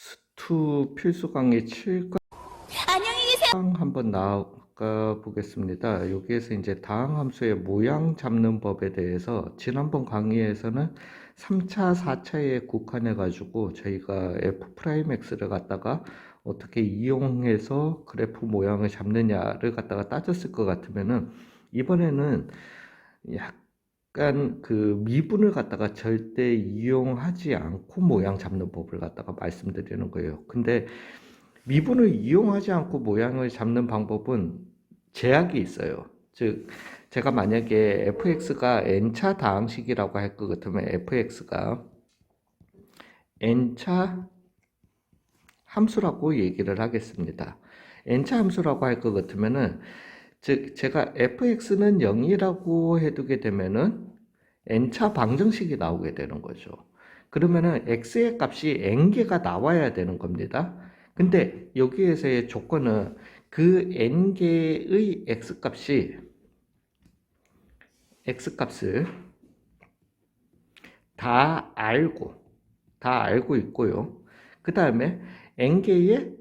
스투 필수 강의 7강 안녕히 계세요. 한번 나가 보겠습니다. 여기에서 이제 다항 함수의 모양 잡는 법에 대해서 지난번 강의에서는 3차, 4차에 국한해 가지고 저희가 f'x를 갖다가 어떻게 이용해서 그래프 모양을 잡느냐를 갖다가 따졌을 것 같으면은 이번에는 약 간 그 미분을 갖다가 절대 이용하지 않고 모양 잡는 법을 갖다가 말씀드리는 거예요. 근데 미분을 이용하지 않고 모양을 잡는 방법은 제약이 있어요. 즉, 제가 만약에 fx가 n차 다항식이라고 할 것 같으면 fx가 n차 함수라고 얘기를 하겠습니다. n차 함수라고 할 것 같으면은 즉 제가 fx는 0이라고 해두게 되면은 n차 방정식이 나오게 되는 거죠. 그러면은 x의 값이 n개가 나와야 되는 겁니다. 근데 여기에서의 조건은 그 n개의 x 값이 x 값을 다 알고 다 알고 있고요. 그 다음에 n개의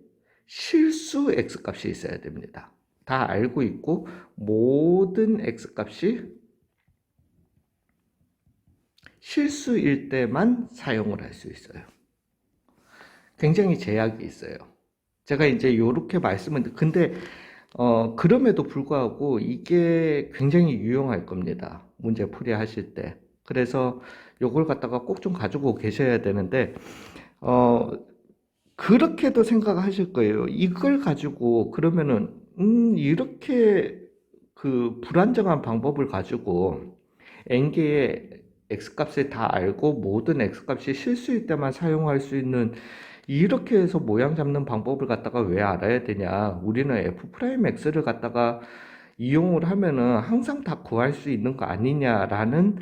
실수 x 값이 있어야 됩니다. 다 알고 있고 모든 x 값이 실수일 때만 사용을 할 수 있어요. 굉장히 제약이 있어요. 제가 이제 이렇게 말씀을 근데 어 그럼에도 불구하고 이게 굉장히 유용할 겁니다. 문제 풀이 하실 때. 그래서 요걸 갖다가 꼭 좀 가지고 계셔야 되는데 어 그렇게도 생각하실 거예요. 이걸 가지고 그러면은 음 이렇게 그 불안정한 방법을 가지고 n개의 x값을 다 알고 모든 x값이 실수일 때만 사용할 수 있는 이렇게 해서 모양 잡는 방법을 갖다가 왜 알아야 되냐? 우리는 f'x를 갖다가 이용을 하면은 항상 다 구할 수 있는 거 아니냐라는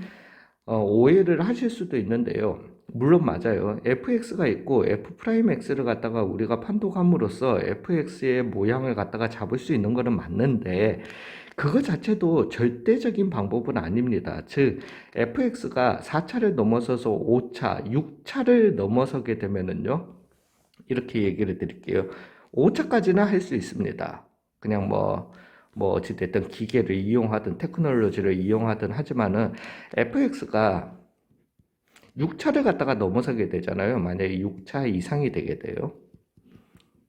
어, 오해를 하실 수도 있는데요. 물론 맞아요. fx가 있고 f'x를 갖다가 우리가 판독함으로써 fx의 모양을 갖다가 잡을 수 있는 거는 맞는데 그거 자체도 절대적인 방법은 아닙니다. 즉 fx가 4차를 넘어서서 5차, 6차를 넘어서게 되면은요. 이렇게 얘기를 드릴게요. 5차까지는 할 수 있습니다. 그냥 뭐, 뭐, 어찌됐든 기계를 이용하든 테크놀로지를 이용하든 하지만은 fx가 6차를 갖다가 넘어서게 되잖아요. 만약에 6차 이상이 되게 돼요.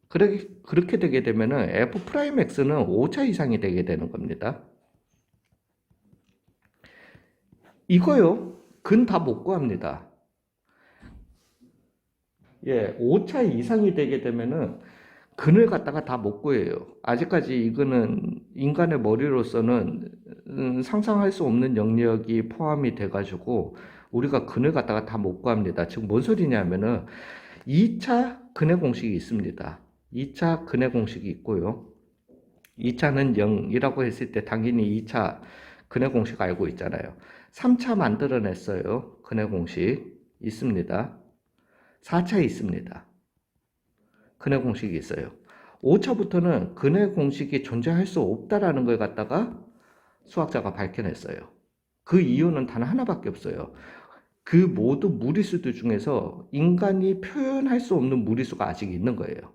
그렇게, 그렇게 되게 되면은 f'x는 5차 이상이 되게 되는 겁니다. 이거요. 근 다 못 구합니다. 예, 5차 이상이 되게 되면은 근을 갖다가 다 못 구해요. 아직까지 이거는 인간의 머리로서는 음, 상상할 수 없는 영역이 포함이 돼가지고 우리가 근을 갖다가 다 못 구합니다. 즉, 뭔 소리냐면은 2차 근의 공식이 있습니다. 2차 근의 공식이 있고요. 2차는 0이라고 했을 때 당연히 2차 근의 공식 알고 있잖아요. 3차 만들어냈어요. 근의 공식 있습니다. 4차 있습니다. 근의 공식이 있어요. 5차부터는 근의 공식이 존재할 수 없다라는 걸 갖다가 수학자가 밝혀냈어요. 그 이유는 단 하나밖에 없어요. 그 모든 무리수들 중에서 인간이 표현할 수 없는 무리수가 아직 있는 거예요.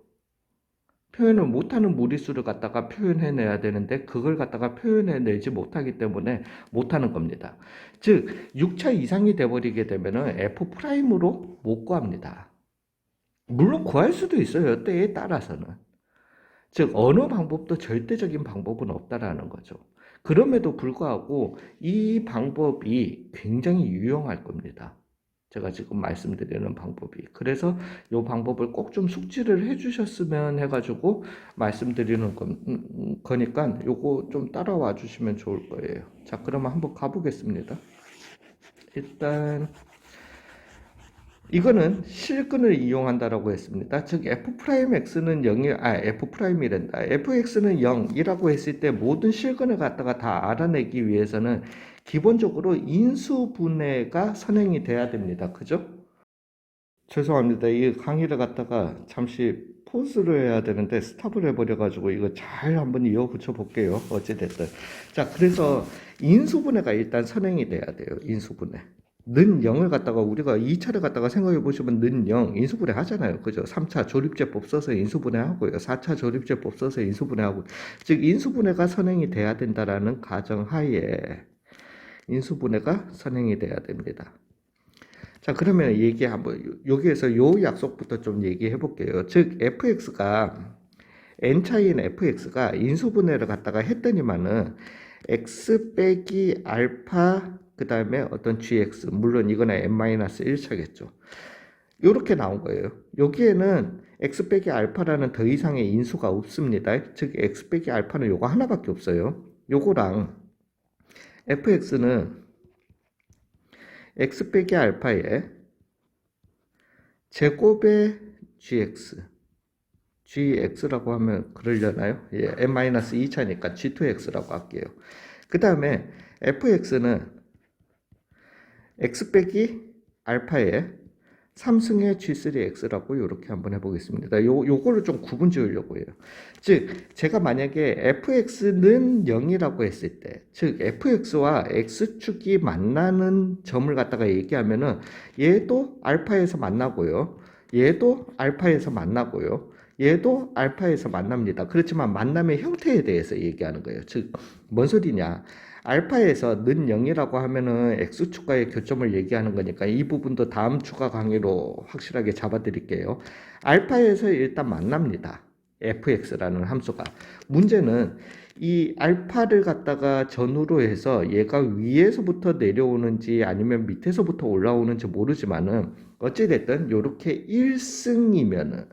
표현을 못하는 무리수를 갖다가 표현해내야 되는데 그걸 갖다가 표현해내지 못하기 때문에 못하는 겁니다. 즉 6차 이상이 돼버리게 되면 은 F'으로 못 구합니다. 물론 구할 수도 있어요. 때에 따라서는. 즉 어느 방법도 절대적인 방법은 없다라는 거죠. 그럼에도 불구하고 이 방법이 굉장히 유용할 겁니다. 제가 지금 말씀드리는 방법이. 그래서 이 방법을 꼭 좀 숙지를 해주셨으면 해가지고 말씀드리는 거, 음, 거니까 요거 좀 따라와 주시면 좋을 거예요. 자, 그러면 한번 가보겠습니다. 일단, 이거는 실근을 이용한다라고 했습니다. 즉, f'x는 0이, 아, f'이란다. fx는 0이라고 했을 때 모든 실근을 갖다가 다 알아내기 위해서는 기본적으로 인수분해가 선행이 돼야 됩니다. 그죠? 죄송합니다. 이 강의를 갖다가 잠시 포즈를 해야 되는데 스탑을 해버려가지고 이거 잘 한번 이어 붙여 볼게요. 어찌됐든. 자, 그래서 인수분해가 일단 선행이 돼야 돼요. 인수분해. 는 0을 갖다가 우리가 2차를 갖다가 생각해 보시면 는0 인수분해 하잖아요. 그죠? 3차 조립제법 써서 인수분해 하고요. 4차 조립제법 써서 인수분해 하고 즉 인수분해가 선행이 돼야 된다라는 가정 하에 인수분해가 선행이 돼야 됩니다. 자, 그러면 얘기 한번 요- 여기에서 요 약속부터 좀 얘기해 볼게요. 즉 fx가 n 차이인 fx가 인수분해를 갖다가 했더니만은 x 빼기 알파 그 다음에 어떤 gx 물론 이거는 n-1차겠죠. 이렇게 나온 거예요. 여기에는 x 빼기 알파라는 더 이상의 인수가 없습니다. 즉 x 빼기 알파는 요거 하나밖에 없어요. 요거랑 fx는 x 빼기 알파의 제곱의 gx gx라고 하면 그러려나요? 예, n-2차니까 g2x라고 할게요. 그 다음에 fx는 x 빼기 알파의 3승의 g3x라고 이렇게 한번 해보겠습니다. 요, 요거를 좀 구분 지으려고 해요. 즉, 제가 만약에 fx는 0이라고 했을 때, 즉, fx와 x축이 만나는 점을 갖다가 얘기하면은, 얘도 알파에서 만나고요. 얘도 알파에서 만나고요. 얘도 알파에서 만납니다. 그렇지만 만남의 형태에 대해서 얘기하는 거예요. 즉, 뭔 소리냐. 알파에서 는 0이라고 하면은 x축과의 교점을 얘기하는 거니까 이 부분도 다음 추가 강의로 확실하게 잡아드릴게요. 알파에서 일단 만납니다. fx라는 함수가. 문제는 이 알파를 갖다가 전후로 해서 얘가 위에서부터 내려오는지 아니면 밑에서부터 올라오는지 모르지만은 어찌됐든 요렇게 1승이면은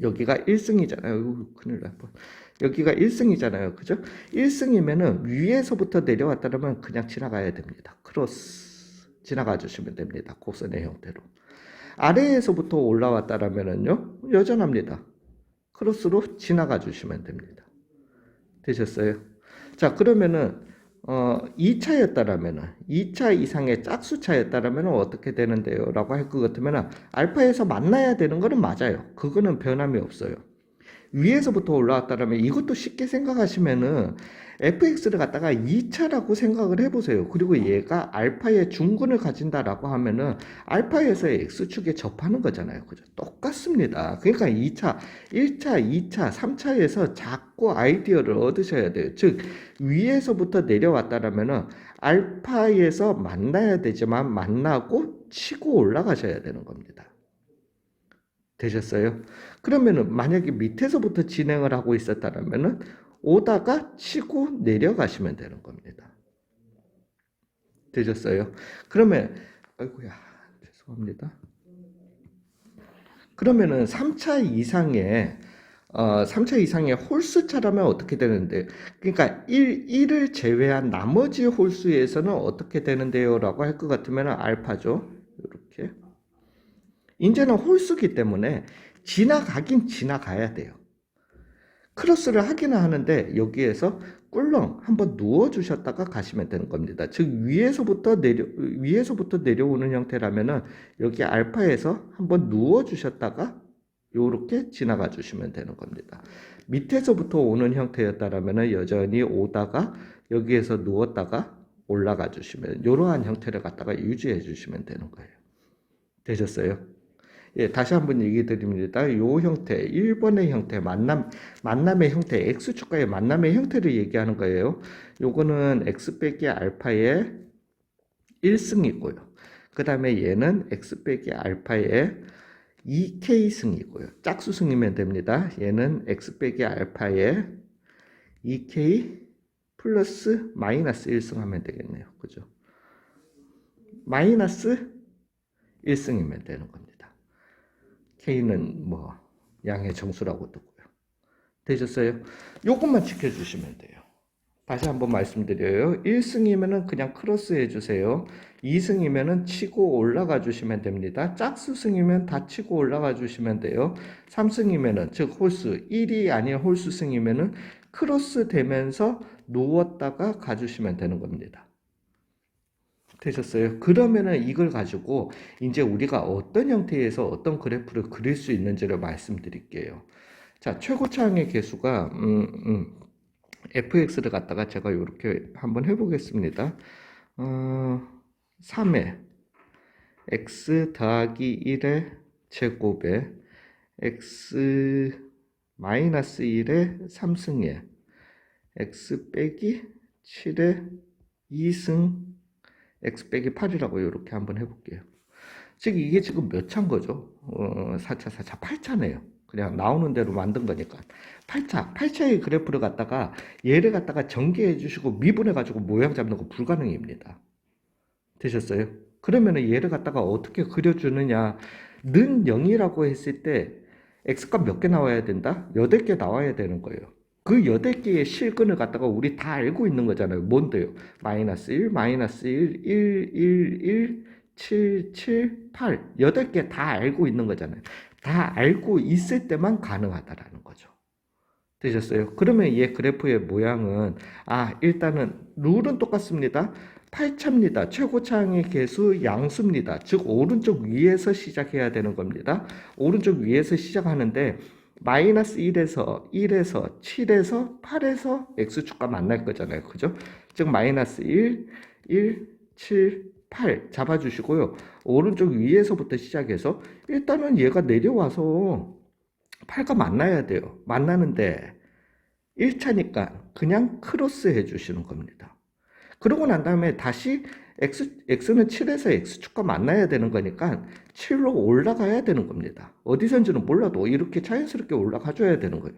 여기가 1승이잖아요. 큰일 날 뻔. 여기가 1승이잖아요. 그죠? 1승이면은 위에서부터 내려왔다면 그냥 지나가야 됩니다. 크로스 지나가 주시면 됩니다. 곡선의 형태로. 아래에서부터 올라왔다라면은요. 여전합니다. 크로스로 지나가 주시면 됩니다. 되셨어요? 자, 그러면은 어 2차였다라면은 2차 이상의 짝수차였다라면은 어떻게 되는데요? 라고 할 것 같으면은 알파에서 만나야 되는 거는 맞아요. 그거는 변함이 없어요. 위에서부터 올라왔다라면 이것도 쉽게 생각하시면은 fx를 갖다가 2차라고 생각을 해보세요. 그리고 얘가 알파의 중근을 가진다라고 하면은 알파에서의 x축에 접하는 거잖아요. 그죠? 똑같습니다. 그러니까 2차, 1차, 2차, 3차에서 자꾸 아이디어를 얻으셔야 돼요. 즉, 위에서부터 내려왔다라면은 알파에서 만나야 되지만 만나고 치고 올라가셔야 되는 겁니다. 되셨어요? 그러면은 만약에 밑에서부터 진행을 하고 있었다라면은 오다가 치고 내려가시면 되는 겁니다. 되셨어요? 그러면 아이고야 죄송합니다. 그러면은 3차 이상의 어, 3차 이상의 홀수차라면 어떻게 되는데 그러니까 1, 1을 제외한 나머지 홀수에서는 어떻게 되는데요? 라고 할 것 같으면 알파죠. 이렇게 이제는 홀수기 때문에 지나가긴 지나가야 돼요. 크로스를 하기는 하는데 여기에서 꿀렁 한번 누워 주셨다가 가시면 되는 겁니다. 즉 위에서부터 내려 위에서부터 내려오는 형태라면은 여기 알파에서 한번 누워 주셨다가 요렇게 지나가 주시면 되는 겁니다. 밑에서부터 오는 형태였다라면은 여전히 오다가 여기에서 누웠다가 올라가 주시면 이러한 형태를 갖다가 유지해 주시면 되는 거예요. 되셨어요? 예, 다시 한번 얘기 드립니다. 요 형태, 1번의 형태, 만남, 만남의 형태, X축과의 만남의 형태를 얘기하는 거예요. 요거는 X 빼기 알파의 1승이고요. 그 다음에 얘는 X 빼기 알파의 2K승이고요. 짝수승이면 됩니다. 얘는 X 빼기 알파의 2K 플러스 마이너스 1승 하면 되겠네요. 그죠? 마이너스 1승이면 되는 겁니다. K는 뭐 양의 정수라고 뜨고요. 되셨어요? 요것만 지켜주시면 돼요. 다시 한번 말씀드려요. 1승이면은 그냥 크로스 해주세요. 2승이면은 치고 올라가 주시면 됩니다. 짝수승이면 다 치고 올라가 주시면 돼요. 3승이면은 즉 홀수 1이 아닌 홀수승이면은 크로스 되면서 누웠다가 가주시면 되는 겁니다. 되셨어요? 그러면은 이걸 가지고 이제 우리가 어떤 형태에서 어떤 그래프를 그릴 수 있는지를 말씀드릴게요. 자, 최고차항의 개수가 음, 음, fx를 갖다가 제가 이렇게 한번 해보겠습니다. 어, 3에 x 더하기 1의 제곱에 x 마이너스 1의 3승에 x 빼기 7의 2승 x 빼기 8이라고 이렇게 한번 해볼게요. 즉 이게 지금 몇 차인 거죠? 어, 4차, 4차, 8차네요. 그냥 나오는 대로 만든 거니까. 8차, 8차의 그래프를 갖다가 얘를 갖다가 전개해 주시고 미분해 가지고 모양 잡는 거 불가능입니다. 되셨어요? 그러면은 얘를 갖다가 어떻게 그려주느냐? 는 0이라고 했을 때 x값 몇 개 나와야 된다? 8개 나와야 되는 거예요. 그 8개의 실근을 갖다가 우리 다 알고 있는 거잖아요. 뭔데요? 마이너스 1, 마이너스 1, 1, 1, 1, 7, 7, 8. 8개 다 알고 있는 거잖아요. 다 알고 있을 때만 가능하다라는 거죠. 되셨어요? 그러면 얘 그래프의 모양은, 아, 일단은 룰은 똑같습니다. 8차입니다. 최고차항의 개수 양수입니다. 즉, 오른쪽 위에서 시작해야 되는 겁니다. 오른쪽 위에서 시작하는데, 마이너스 1에서 1에서 7에서 8에서 x축과 만날 거잖아요. 그죠? 즉, 마이너스 1, 1, 7, 8 잡아주시고요. 오른쪽 위에서부터 시작해서 일단은 얘가 내려와서 8과 만나야 돼요. 만나는데 1차니까 그냥 크로스 해주시는 겁니다. 그러고 난 다음에 다시 x, x는 7에서 x축과 만나야 되는 거니까 7로 올라가야 되는 겁니다. 어디선지는 몰라도 이렇게 자연스럽게 올라가 줘야 되는 거예요.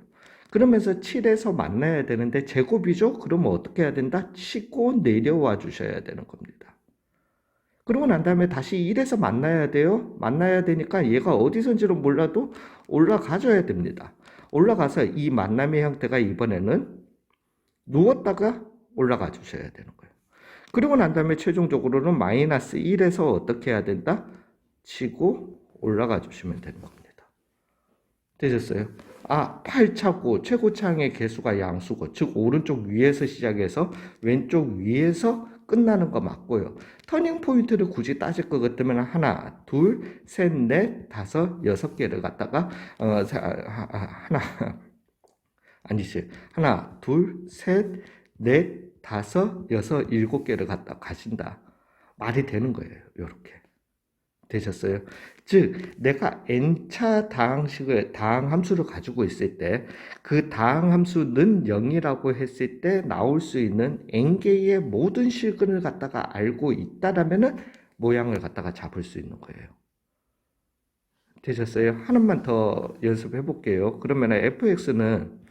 그러면서 7에서 만나야 되는데 제곱이죠? 그러면 어떻게 해야 된다? 치고 내려와 주셔야 되는 겁니다. 그러고 난 다음에 다시 1에서 만나야 돼요. 만나야 되니까 얘가 어디선지는 몰라도 올라가 줘야 됩니다. 올라가서 이 만남의 형태가 이번에는 누웠다가 올라가 주셔야 되는 거예요. 그리고 난 다음에 최종적으로는 마이너스 1에서 어떻게 해야 된다? 치고 올라가 주시면 되는 겁니다. 되셨어요? 아, 8차고 최고차항의 개수가 양수고, 즉 오른쪽 위에서 시작해서 왼쪽 위에서 끝나는 거 맞고요. 터닝 포인트를 굳이 따질 것 같으면 하나, 둘, 셋, 넷, 다섯, 여섯 개를 갖다가 어, 하나 아니지 하나, 둘, 셋, 넷, 다섯, 여섯, 일곱 개를 갖다 가신다. 말이 되는 거예요. 이렇게 되셨어요. 즉 내가 n차 다항식을 다항 함수를 가지고 있을 때 그 다항 함수는 0이라고 했을 때 나올 수 있는 n개의 모든 실근을 갖다가 알고 있다라면은 모양을 갖다가 잡을 수 있는 거예요. 되셨어요? 하나만 더 연습해 볼게요. 그러면은 fx는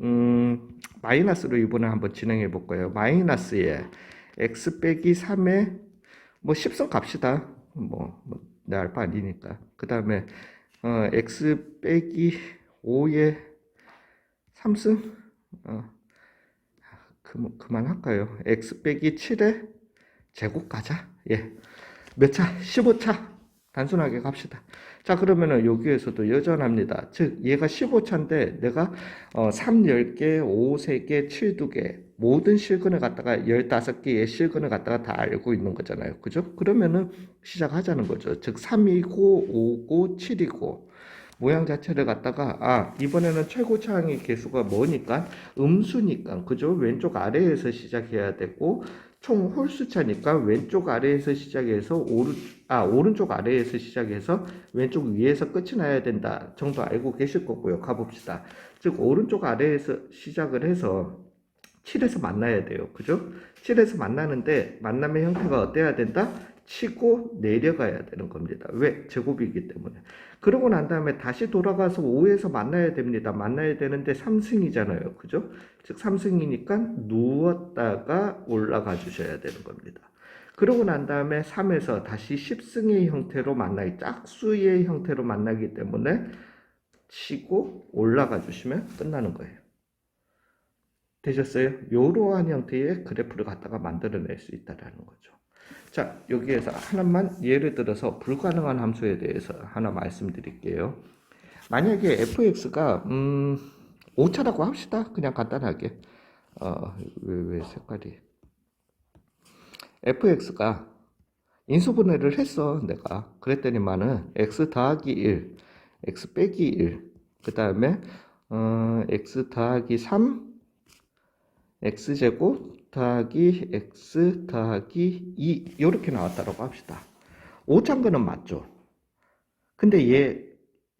음, 마이너스로 이번에 한번 진행해 볼 거예요. 마이너스에 x 빼기 3에 뭐 10선 갑시다. 뭐, 뭐, 내 알바 아니니까. 그 다음에, 어, x 빼기 5에 3승? 어, 그, 그만할까요? x 빼기 7에 제곱 가자. 예. 몇 차? 15차. 단순하게 갑시다. 자, 그러면은 여기에서도 여전합니다. 즉, 얘가 15차인데 내가 어, 3 10개, 5 3개, 7 2개 모든 실근을 갖다가 15개의 실근을 갖다가 다 알고 있는 거잖아요. 그죠? 그러면은 시작하자는 거죠. 즉 3이고 5고 7이고 모양 자체를 갖다가 아 이번에는 최고 차항의 개수가 뭐니까 음수니까 그죠? 왼쪽 아래에서 시작해야 되고 총 홀수차니까 왼쪽 아래에서 시작해서 오른 아 오른쪽 아래에서 시작해서 왼쪽 위에서 끝이 나야 된다 정도 알고 계실 거고요. 가봅시다. 즉 오른쪽 아래에서 시작을 해서 7에서 만나야 돼요. 그죠? 7에서 만나는데 만남의 형태가 어때야 된다? 치고 내려가야 되는 겁니다. 왜? 제곱이기 때문에. 그러고 난 다음에 다시 돌아가서 5에서 만나야 됩니다. 만나야 되는데 3승이잖아요. 그죠? 즉 3승이니까 누웠다가 올라가 주셔야 되는 겁니다. 그러고 난 다음에 3에서 다시 10승의 형태로 만나기, 짝수의 형태로 만나기 때문에 치고 올라가 주시면 끝나는 거예요. 되셨어요? 이러한 형태의 그래프를 갖다가 만들어낼 수 있다라는 거죠. 자, 여기에서 하나만 예를 들어서 불가능한 함수에 대해서 하나 말씀드릴게요. 만약에 fx가 음, 5차라고 합시다. 그냥 간단하게. 어, 왜, 왜 색깔이 fx가 인수분해를 했어, 내가. 그랬더니만은 x 더하기 1, x 빼기 1, 그 다음에 어, x 더하기 3, x제곱 더하기 x 더하기 2 이렇게 나왔다고 합시다. 오차근은 맞죠? 근데 얘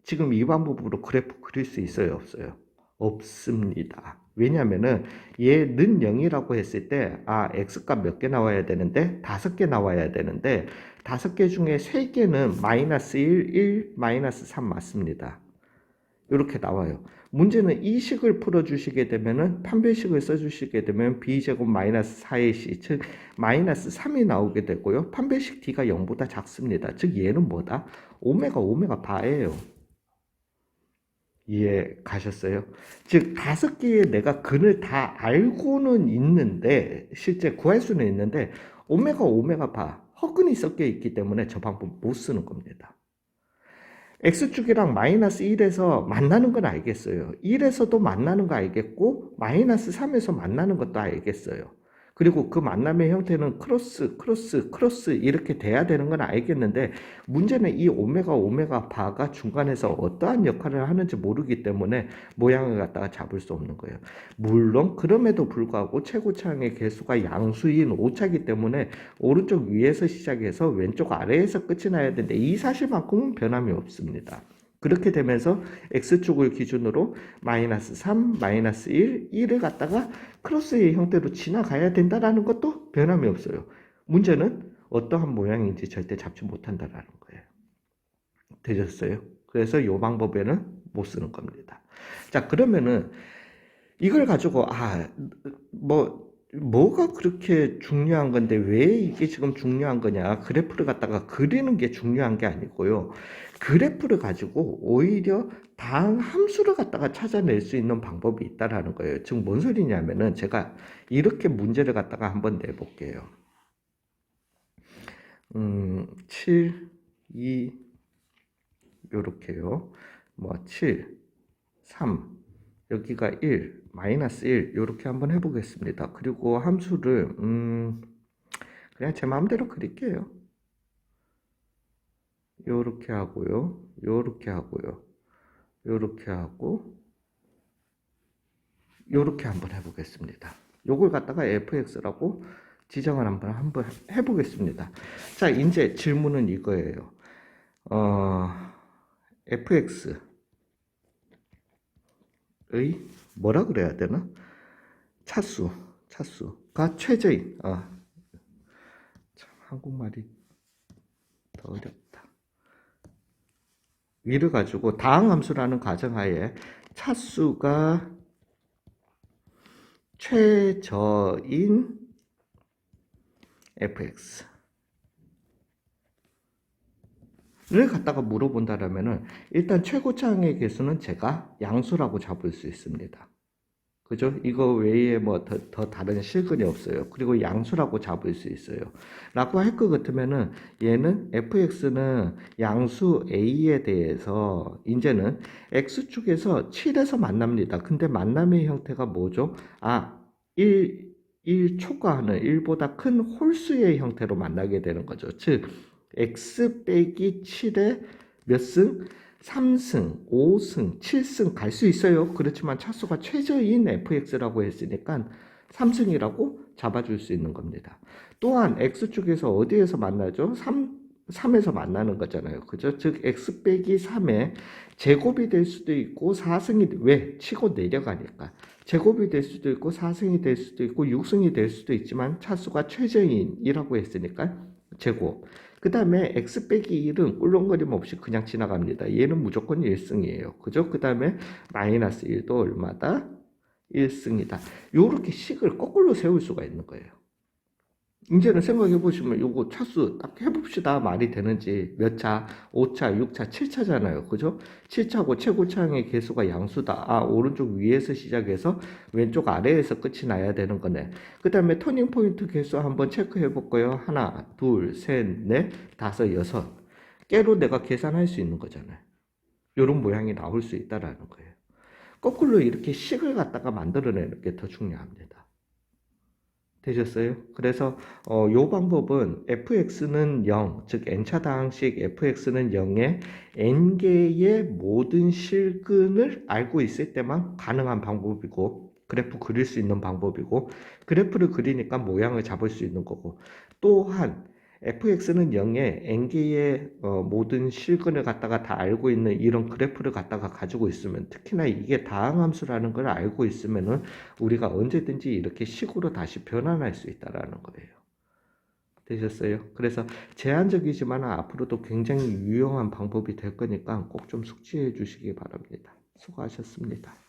지금 이 방법으로 그래프 그릴 수 있어요, 없어요? 없습니다. 왜냐면은 얘는 0이라고 했을 때, 아, x값 몇 개 나와야 되는데, 다섯 개 나와야 되는데, 다섯 개 중에 세 개는 마이너스 1, 1, 마이너스 3 맞습니다. 이렇게 나와요. 문제는 이 식을 풀어주시게 되면은 판별식을 써주시게 되면 b제곱 마이너스 4의 c, 즉 마이너스 3이 나오게 되고요. 판별식 d가 0보다 작습니다. 즉 얘는 뭐다? 오메가 오메가 바예요. 이해 가셨어요? 즉 다섯 개의 내가 근을 다 알고는 있는데 실제 구할 수는 있는데 오메가 오메가 바 허근이 섞여 있기 때문에 저 방법 못 쓰는 겁니다. x축이랑 마이너스 1에서 만나는 건 알겠어요. 1에서도 만나는 거 알겠고 마이너스 3에서 만나는 것도 알겠어요. 그리고 그 만남의 형태는 크로스, 크로스, 크로스 이렇게 돼야 되는 건 알겠는데 문제는 이 오메가 오메가 바가 중간에서 어떠한 역할을 하는지 모르기 때문에 모양을 갖다가 잡을 수 없는 거예요. 물론 그럼에도 불구하고 최고차항의 개수가 양수인 오차기 때문에 오른쪽 위에서 시작해서 왼쪽 아래에서 끝이 나야 되는데 이 사실만큼은 변함이 없습니다. 그렇게 되면서 x축을 기준으로 마이너스 3, 마이너스 1, 1을 갖다가 크로스의 형태로 지나가야 된다라는 것도 변함이 없어요. 문제는 어떠한 모양인지 절대 잡지 못한다라는 거예요. 되셨어요? 그래서 이 방법에는 못 쓰는 겁니다. 자, 그러면은 이걸 가지고 아, 뭐 뭐가 그렇게 중요한 건데 왜 이게 지금 중요한 거냐? 그래프를 갖다가 그리는 게 중요한 게 아니고요. 그래프를 가지고 오히려 다음 함수를 갖다가 찾아낼 수 있는 방법이 있다라는 거예요. 즉, 뭔 소리냐면은 제가 이렇게 문제를 갖다가 한번 내볼게요. 음, 7, 2, 요렇게요. 뭐, 7, 3, 여기가 1, 마이너스 1, 요렇게 한번 해보겠습니다. 그리고 함수를, 음, 그냥 제 마음대로 그릴게요. 요렇게 하고요. 요렇게 하고요. 요렇게 하고 요렇게 한번 해보겠습니다. 요걸 갖다가 fx라고 지정을 한번 한번 해보겠습니다. 자, 이제 질문은 이거예요. 어, fx의 뭐라 그래야 되나? 차수, 차수가 최저인. 어, 참 한국말이 더 어렵다. 위를 가지고 다항 함수라는 가정하에 차수가 최저인 fx 를 갖다가 물어본다라면은 일단 최고차항의 개수는 제가 양수라고 잡을 수 있습니다. 그죠? 이거 외에 뭐더 더 다른 실근이 없어요. 그리고 양수라고 잡을 수 있어요. 라고 할 것 같으면은 얘는 fx는 양수 a에 대해서 이제는 x축에서 7에서 만납니다. 근데 만남의 형태가 뭐죠? 아, 1, 1 초과하는 1보다 큰 홀수의 형태로 만나게 되는 거죠. 즉, x 빼기 7의 몇 승? 3승, 5승, 7승 갈 수 있어요. 그렇지만 차수가 최저인 fx라고 했으니까 3승이라고 잡아줄 수 있는 겁니다. 또한 x축에서 어디에서 만나죠? 3, 3에서 만나는 거잖아요. 그죠? 즉 x 빼기 3의 제곱이 될 수도 있고 4승이 왜? 치고 내려가니까. 제곱이 될 수도 있고 4승이 될 수도 있고 6승이 될 수도 있지만 차수가 최저인이라고 했으니까 제곱. 그 다음에 x 빼기 1은 꿀렁거림 없이 그냥 지나갑니다. 얘는 무조건 1승이에요. 그죠? 그 다음에 마이너스 1도 얼마다? 1승이다. 요렇게 식을 거꾸로 세울 수가 있는 거예요. 이제는 생각해 보시면 요거 차수 딱 해봅시다. 말이 되는지 몇 차? 5차, 6차, 7차잖아요. 그죠? 7차고 최고차항의 개수가 양수다. 아, 오른쪽 위에서 시작해서 왼쪽 아래에서 끝이 나야 되는 거네. 그 다음에 터닝 포인트 개수 한번 체크해 볼까요? 하나, 둘, 셋, 넷, 다섯, 여섯. 깨로 내가 계산할 수 있는 거잖아요. 요런 모양이 나올 수 있다라는 거예요. 거꾸로 이렇게 식을 갖다가 만들어내는 게 더 중요합니다. 되셨어요? 그래서 어, 요 방법은 fx는 0, 즉 n차당식 fx는 0에 n개의 모든 실근을 알고 있을 때만 가능한 방법이고 그래프 그릴 수 있는 방법이고 그래프를 그리니까 모양을 잡을 수 있는 거고 또한 fx는 0에 n개의 어, 모든 실근을 갖다가 다 알고 있는 이런 그래프를 갖다가 가지고 있으면 특히나 이게 다항함수라는 걸 알고 있으면은 우리가 언제든지 이렇게 식으로 다시 변환할 수 있다라는 거예요. 되셨어요? 그래서 제한적이지만 앞으로도 굉장히 유용한 방법이 될 거니까 꼭 좀 숙지해 주시기 바랍니다. 수고하셨습니다.